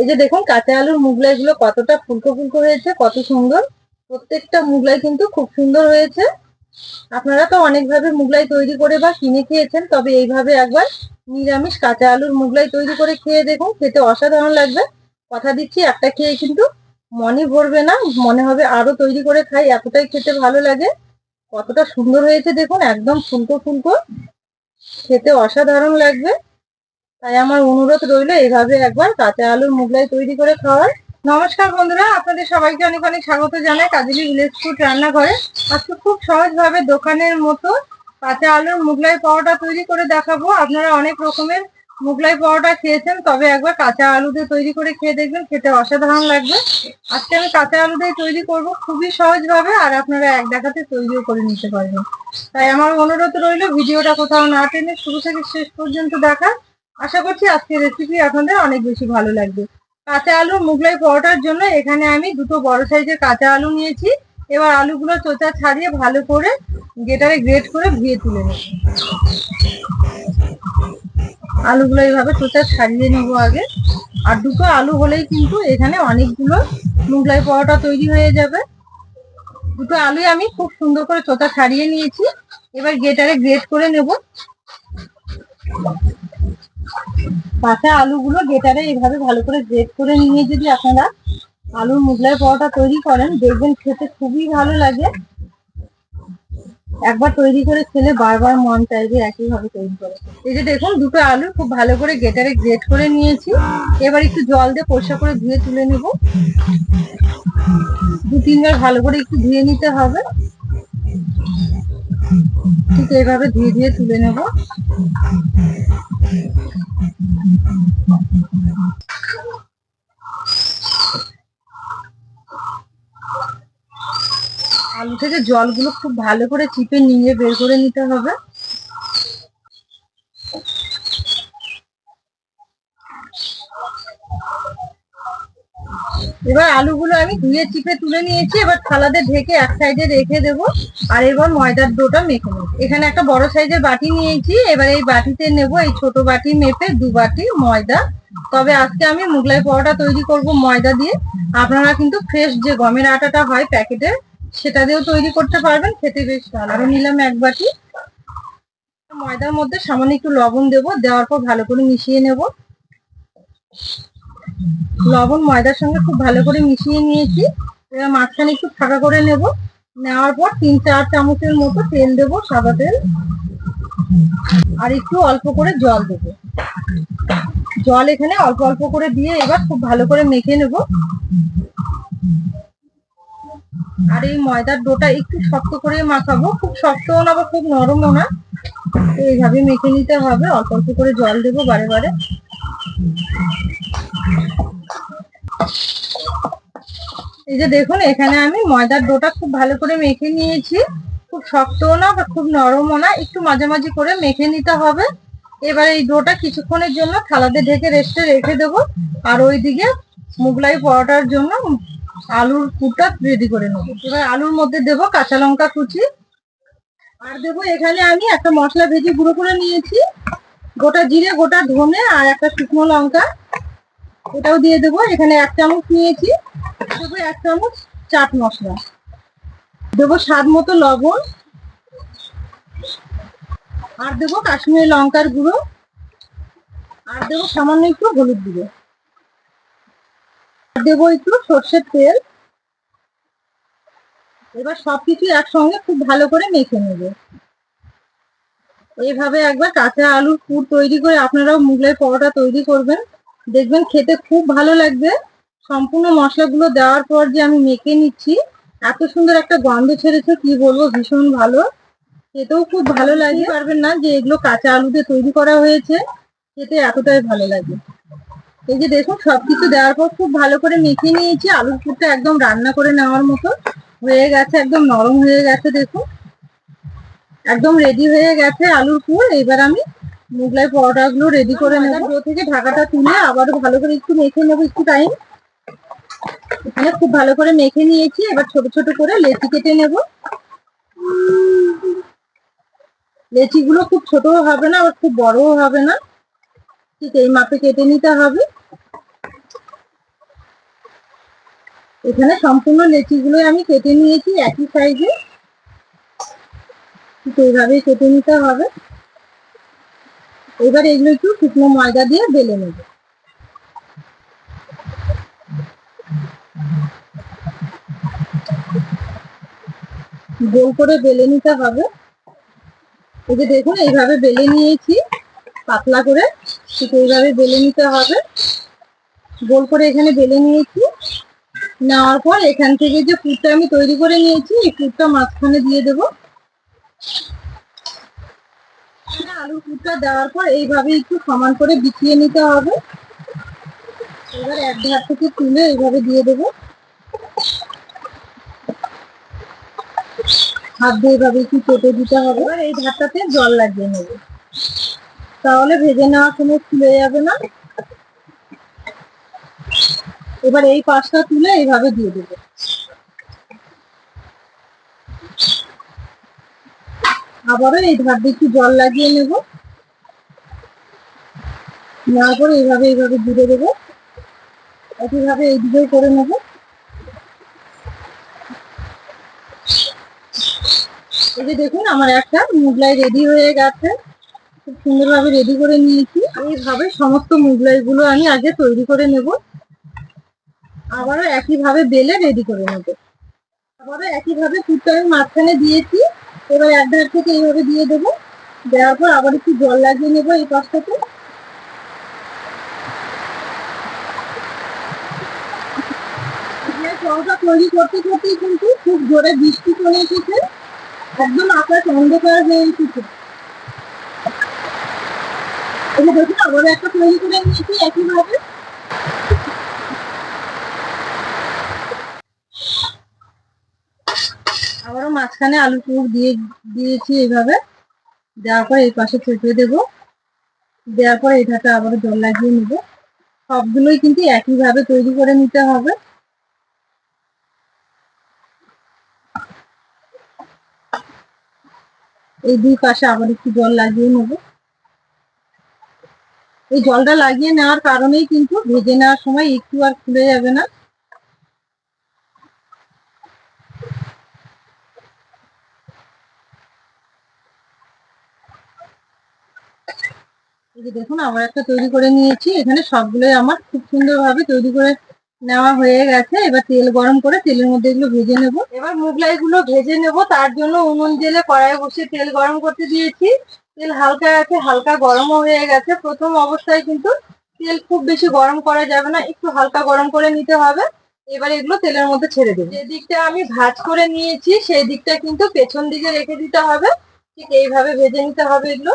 এই যে দেখুন, কাঁচা আলুর মুগলাই গুলো কতটা ফুলকো ফুলকো হয়েছে, কত সুন্দর। প্রত্যেকটা মুগলাই কিন্তু খুব সুন্দর হয়েছে। আপনারা তো অনেকভাবে মুগলাই তৈরি করে বা কিনে খেয়েছেন, তবে এইভাবে একবার নিরামিষ কাঁচা আলুর মুগলাই তৈরি করে খেয়ে দেখুন, খেতে অসাধারণ লাগবে। কথা দিচ্ছি, একটা খেয়ে কিন্তু মনে ভরবে না, মনে হবে আরও তৈরি করে খাই, এতটাই খেতে ভালো লাগে। কতটা সুন্দর হয়েছে দেখুন, একদম ফুলকো ফুলকো। খেতে অসাধারণ লাগবে। তাই আমার অনুরোধ রইল এইভাবে একবার কাঁচা আলুর মুগলাই তৈরি করে খাওয়ার। নমস্কার বন্ধুরা, আপনাদের সবাইকে অনেক অনেক স্বাগত জানাই কাজলি ভিলেজ ফুড রান্নাঘরে। আজকে খুব সহজভাবে দোকানের মতো কাঁচা আলুর মুগলাই পাওয়াটা তৈরি করে দেখাবো। আপনারা অনেক রকমের মুগলাই পাওয়াটা খেয়েছেন, তবে একবার কাঁচা আলু দিয়ে তৈরি করে খেয়ে দেখবেন, খেতে অসাধারণ লাগবে। আজকে আমি কাঁচা আলু দিয়ে তৈরি করব খুবই সহজভাবে, আর আপনারা এক দেখাতে তৈরিও করে নিতে পারবেন। তাই আমার অনুরোধ রইল ভিডিওটা কোথাও না টেনে শুরু থেকে শেষ পর্যন্ত দেখা আশা করছি আজকের রেসিপি আপনাদের অনেক বেশি ভালো লাগবে। কাঁচা আলু মুগলাই পরোটার জন্য এখানে আমি দুটো বড় সাইজের কাঁচা আলু নিয়েছি। এবার আলুগুলো চোচা ছাড়িয়ে ভালো করে গেটারে গ্রেট করে ধুয়ে তুলে নেব। আলুগুলো এইভাবে চোচা ছাড়িয়ে নেব আগে। আর দুটো আলু হলেই কিন্তু এখানে অনেকগুলো মুগলাই পরোটা তৈরি হয়ে যাবে। দুটো আলুই আমি খুব সুন্দর করে চোচা ছাড়িয়ে নিয়েছি। এবার গেটারে গ্রেট করে নেব। কাঁচা আলুগুলো গেটারে এইভাবে ভালো করে গ্রেট করে নিয়ে যদি আপনারা আলুর মুগলাই পরোটা তৈরি করেন, দেখবেন খেতে খুবই ভালো লাগে। একবার তৈরি করে খেলে বারবার মন চাইবে একইভাবে তৈরি করে। এই যে দেখুন, দুটো আলু খুব ভালো করে গেটারে গ্রেট করে নিয়েছি। এবার একটু জল দিয়ে পরিষ্কার করে ধুয়ে তুলে নেব। দু তিনবার ভালো করে একটু ধুয়ে নিতে হবে। ঠিক এইভাবে ধুয়ে ধুয়ে তুলে নেব। আলু থেকে জলগুলো খুব ভালো করে চিপে নিয়ে বের করে নিতে হবে। এবার আলুগুলো আমি ধুয়ে চিপে তুলে নিয়েছি, এবার থালাতে ঢেকে এক সাইডে রেখে দেব, আর এবার ময়দার ডোটা মেখে নেব। এখানে একটা বড় সাইজের বাটি নিয়েছি, এবার এই বাটিতে নেব এই ছোট বাটি মেপে দু বাটি ময়দা। তবে আজকে আমি মুগলাই পরোটা তৈরি করব ময়দা দিয়ে। আপনারা কিন্তু ফ্রেশ যে গমের আটাটা হয় প্যাকেটের সেটা দিয়েও তৈরি করতে পারবেন, খেতে বেশ ভালো। আরও নিলাম এক বাটি। ময়দার মধ্যে সামান্য একটু লবণ দেব, দেওয়ার পর ভালো করে মিশিয়ে নেব। লবণ, ময়দার সঙ্গে খুব ভালো করে মিশিয়ে নিয়েছি। এবার মাঝখানে একটু ফাঁকা করে নেব। নেওয়ার পর তিন, চার চামচের মতো তেল দেবো, সাদা তেল। আর একটু অল্প করে জল দেব। জল এখানে অল্প অল্প করে দিয়ে এবার খুব ভালো করে মেখে নেব। আর এই ময়দার ডোটা একটু শক্ত করে মাখাবো। খুব শক্তও না বা খুব নরমও না। এইভাবে মেখে নিতে হবে। অল্প অল্প করে জল দেবো বারে বারে। এই যে দেখুন, এখানে আমি ময়দার ডোটা খুব ভালো করে মেখে নিয়েছি। খুব শক্তও না, বা খুব নরমও না, একটু মাঝামাঝি করে মেখে নিতে হবে। এবার এই ডোটা কিছুক্ষণের জন্য থালাতে ঢেকে রেস্টে রেখে দেবো। আর ওইদিকে মুগলাই পরোটার জন্য আলুর পুরটা রেডি করে নেব। এবার আলুর মধ্যে দেবো কাঁচা লঙ্কা কুচি। আর দেবো এখানে আমি একটা মশলা ভেজে গুঁড়ো করে নিয়েছি। গোটা জিরে, গোটা ধনে আর একটা শুকনো লঙ্কা। এটাও দিয়ে দেবো। এখানে এক চামচ নিয়েছি। দেবো এক চামচ চাট মশলা। দেবো স্বাদ মতো লবণ। আর দেবো কাশ্মীরি লঙ্কার গুঁড়ো। আর দেবো সামান্য একটু হলুদ গুঁড়ো। আর দেবো একটু সর্ষের তেল। এবার সবকিছু একসঙ্গে খুব ভালো করে মেখে নেবে। এইভাবে একবার কাঁচা আলুর পুর তৈরি করে আপনারাও মুগলাই পরোটা তৈরি করবেন। দেখবেন খেতে খুব ভালো লাগবে। সম্পূর্ণ মশলাগুলো দেওয়ার পর যে আমি মেখে নিচ্ছি, এত সুন্দর একটা গন্ধ ছেড়েছে, কি বলব, ভীষণ ভালো। খেতেও খুব ভালো লাগে। পারবেন না যে এগুলো কাঁচা আলুতে তৈরি করা হয়েছে, খেতে এতটাই ভালো লাগে। এই যে দেখুন, সবকিছু দেওয়ার পর খুব ভালো করে মেখে নিয়েছি। আলুর পুরটা একদম রান্না করে নেওয়ার মতো হয়ে গেছে, একদম নরম হয়ে গেছে, দেখুন। একদম রেডি হয়ে গেছে আলুর পুর। এবার আমি মুগলাই পরোটা গুলো রেডি করে নেব। থেকে ঢাকাটা তুলে আবারও ভালো করে একটু মেখে নেব একটু টাইম এখানে খুব ভালো করে মেখে নিয়েছি। এবার ছোট ছোট করে লেচি কেটে নেব। লেচি গুলো খুব ছোটও হবে না আবার খুব বড়ও হবে না। ঠিক এই মাপে কেটে নিতে হবে। এখানে সম্পূর্ণ লেচিগুলো আমি কেটে নিয়েছি একই সাইজে ঠিক এইভাবেই কেটে নিতে হবে। এবার এগুলো একটু শুকনো ময়দা দিয়ে বেলে নেব। গোল করে বেলে নিতে হবে। এই যে দেখুন, এইভাবে বেলে নিয়েছি। পাতলা করে ঠিক এইভাবে বেলে নিতে হবে। গোল করে এখানে বেলে নিয়েছি। নেওয়ার পর এখান থেকে যে পুরটা আমি তৈরি করে নিয়েছি, এই পুরটা মাঝখানে দিয়ে দেবো আলুর পুরটা দেওয়ার পর এইভাবে একটু সমান করে বিছিয়ে নিতে হবে। এবার এক ধার থেকে তুলে এইভাবে দিয়ে দেবো। হাত দিয়ে এইভাবে একটু চেপে দিতে হবে। এবার এই ধারটাতে জল লাগিয়ে নেবে। তাহলে ভেজে নেওয়ার সময় খুলে যাবে না। এবার এই পাশটা তুলে এইভাবে দিয়ে দেবো। আবারও এই ধার দিয়ে একটু জল লাগিয়ে নেব। নেওয়ার পরে এইভাবে এইভাবে জুড়ে দেবো। একইভাবে এই দিকেও করে নেব। এই যে দেখুন, আমার একটা মুগলাই রেডি হয়ে গেছে। খুব সুন্দরভাবে রেডি করে নিয়েছি। এইভাবে সমস্ত মুগলাইগুলো আমি আগে তৈরি করে নেব। আবারও একইভাবে বেলে রেডি করে নেব। আবারও একইভাবে পুরটা আমি মাঝখানে দিয়েছি। এবার এক ধার থেকে এইভাবে দিয়ে দেবো। দেওয়ার পর আবার একটু জল লাগিয়ে নেব এই পাশটাতে। জলটা তৈরি করতে করতেই কিন্তু খুব জোরে বৃষ্টি চলে এসেছে। একদম আকাশ অন্ধকার হয়ে এসেছে যে দেখুন একটা তৈরি করে নিয়েছি একইভাবে। আবারও মাঝখানে আলু পুর দিয়ে দিয়েছি এইভাবে। দেওয়ার পর এই পাশে চেপে দেবো। দেওয়ার পর এটাতে আবার জল লাগিয়ে নেব। সবগুলোই কিন্তু একইভাবে তৈরি করে নিতে হবে। এই দুই পাশে আবার একটু জল লাগিয়ে নেব। এই জলটা লাগিয়ে নেওয়ার কারণেই কিন্তু ভেজে নেওয়ার সময় একটু আর খুলে যাবে না। দেখুন, আবার একটা তৈরি করে নিয়েছি। এখানে সবগুলোই আমার খুব সুন্দরভাবে তৈরি করে নেওয়া হয়ে গেছে। এবার তেল গরম করে তেলের মধ্যে এগুলো ভেজে নেব। এবার মুগলাই গুলো ভেজে নেব। তার জন্য উনুন জেলে কড়াই বসে তেল গরম করতে দিয়েছি। তেল হালকা আছে, হালকা গরমও হয়ে গেছে। প্রথম অবস্থায় কিন্তু তেল খুব বেশি গরম করা যাবে না, একটু হালকা গরম করে নিতে হবে। এবার এগুলো তেলের মধ্যে ছেড়ে দেবো। যে দিকটা আমি ভাজ করে নিয়েছি, সেই দিকটা কিন্তু পেছন দিকে রেখে দিতে হবে। ঠিক এইভাবে ভেজে নিতে হবে এগুলো।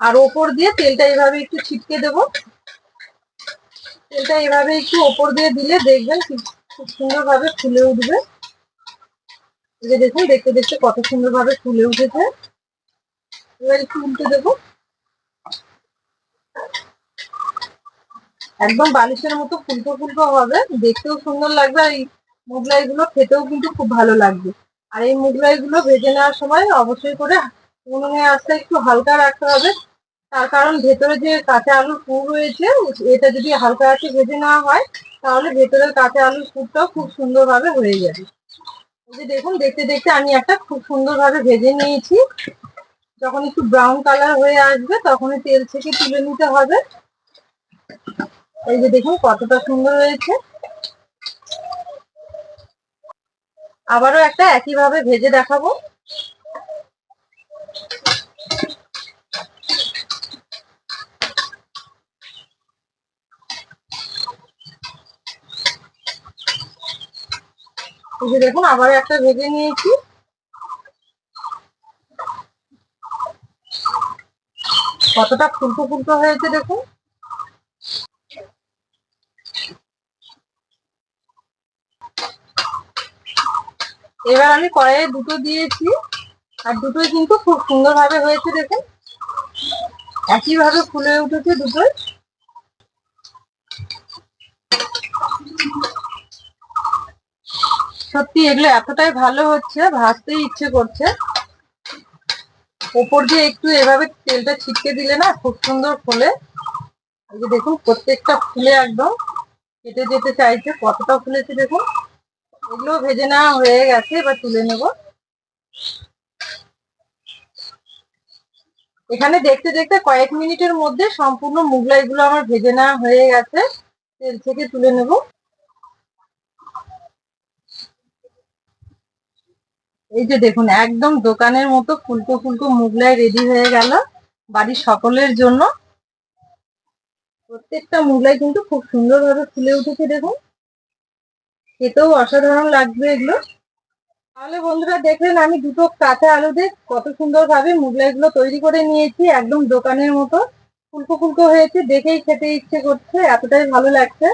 আর ওপর দিয়ে তেলটা এইভাবে একটু ছিটকে দেবো। তেলটা এভাবে একটু ওপর দিয়ে দিলে দেখবেন খুব সুন্দরভাবে ফুলে উঠবে। যে দেখুন, দেখতে দেখতে কত সুন্দরভাবে ফুলে উঠেছে। এবার একটু উল্টে দেবো একদম বালিশের মতো ফুলকো ফুলকো হবে। দেখতেও সুন্দর লাগবে আর এই মুগলাই গুলো খেতেও কিন্তু খুব ভালো লাগবে। আর এই মুগলাই গুলো ভেজে নেওয়ার সময় অবশ্যই করে উনুনে আস্তে একটু হালকা রাখতে হবে। তার কারণ ভেতরে যে কাঁচা আলুর পুর রয়েছে, এটা যদি হালকা আছে ভেজে নেওয়া হয়, তাহলে ভেতরের কাঁচা আলুর পুরটাও খুব সুন্দরভাবে হয়ে যাবে। যে দেখুন, দেখতে দেখতে আমি একটা খুব সুন্দরভাবে ভেজে নিয়েছি। যখন একটু ব্রাউন কালার হয়ে আসবে তখন তেল থেকে তুলে নিতে হবে। এই যে দেখুন, কতটা সুন্দর হয়েছে। আবারও একটা একইভাবে ভেজে দেখাবো। দেখুন আবার একটা ভেজে নিয়েছি। কতটা ফুলকো ফুলকো হয়েছে দেখুন। এবার আমি কড়াইয়ে দুটো দিয়েছি, আর দুটোই কিন্তু খুব সুন্দরভাবে হয়েছে দেখুন। একইভাবে ফুলে উঠেছে দুটোই। সত্যি, এগুলো এতটাই ভালো হচ্ছে, ভাজতেই ইচ্ছে করছে। ওপর দিয়ে একটু এভাবে তেলটা ছিটকে দিলে না খুব সুন্দর ফোলে। এই যে দেখুন, প্রত্যেকটা ফুলে একদম কেটে যেতে চাইছে, কতটা ফুলেছে দেখুন। এগুলো ভেজে নেওয়া হয়ে গেছে, এবার তুলে নেব। এখানে দেখতে দেখতে কয়েক মিনিটের মধ্যে সম্পূর্ণ মুগলাইগুলো আমার ভেজে নেওয়া হয়ে গেছে। তেল থেকে তুলে নেব। এই যে দেখুন, একদম দোকানের মতো ফুলকো ফুলকো মুগলাই রেডি হয়ে গেল বাড়ির সকলের জন্য। প্রত্যেকটা মুগলাই কিন্তু খুব সুন্দরভাবে ফুলে উঠেছে, দেখুন। খেতেও অসাধারণ লাগবে এগুলো। তাহলে বন্ধুরা, দেখলেন আমি দুটো কাঁচা আলু দিয়ে কত সুন্দরভাবে মুগলাইগুলো তৈরি করে নিয়েছি, একদম দোকানের মতো। ফুলকো ফুলকো হয়েছে, দেখেই খেতে ইচ্ছে করছে, এতটাই ভালো লাগছে।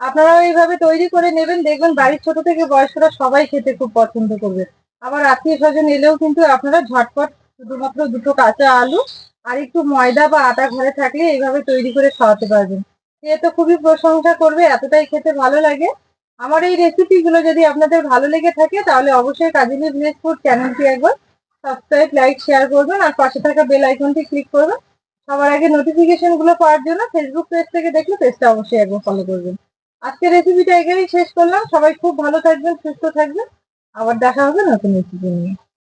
আপনারাও এইভাবে তৈরি করে নেবেন, দেখবেন বাড়ির ছোট থেকে বয়স্করা সবাই খেতে খুব পছন্দ করবে। আবার আত্মীয় স্বজন এলেও কিন্তু আপনারা ঝটপট শুধুমাত্র দুটো কাঁচা আলু আর একটু ময়দা বা আটা ঘরে থাকলে এইভাবে তৈরি করে খাওয়াতে পারবেন। খেয়ে তো খুবই প্রশংসা করবে, এতটাই খেতে ভালো লাগে। আমার এই রেসিপিগুলো যদি আপনাদের ভালো লেগে থাকে, তাহলে অবশ্যই কাজিলি ভিলেজ ফুড চ্যানেলটি একবার সাবস্ক্রাইব, লাইক, শেয়ার করবেন আর পাশে থাকা বেল আইকনটি ক্লিক করবেন। সবার আগে নোটিফিকেশনগুলো পাওয়ার জন্য ফেসবুক পেজ থেকে দেখলে পেজটা অবশ্যই একবার ফলো করবেন। আজকে রেসিপিটা এখানেই শেষ করলাম। সবাই খুব ভালো থাকবেন, সুস্থ থাকবেন। আবার দেখা হবে নতুন রেসিপি নিয়ে?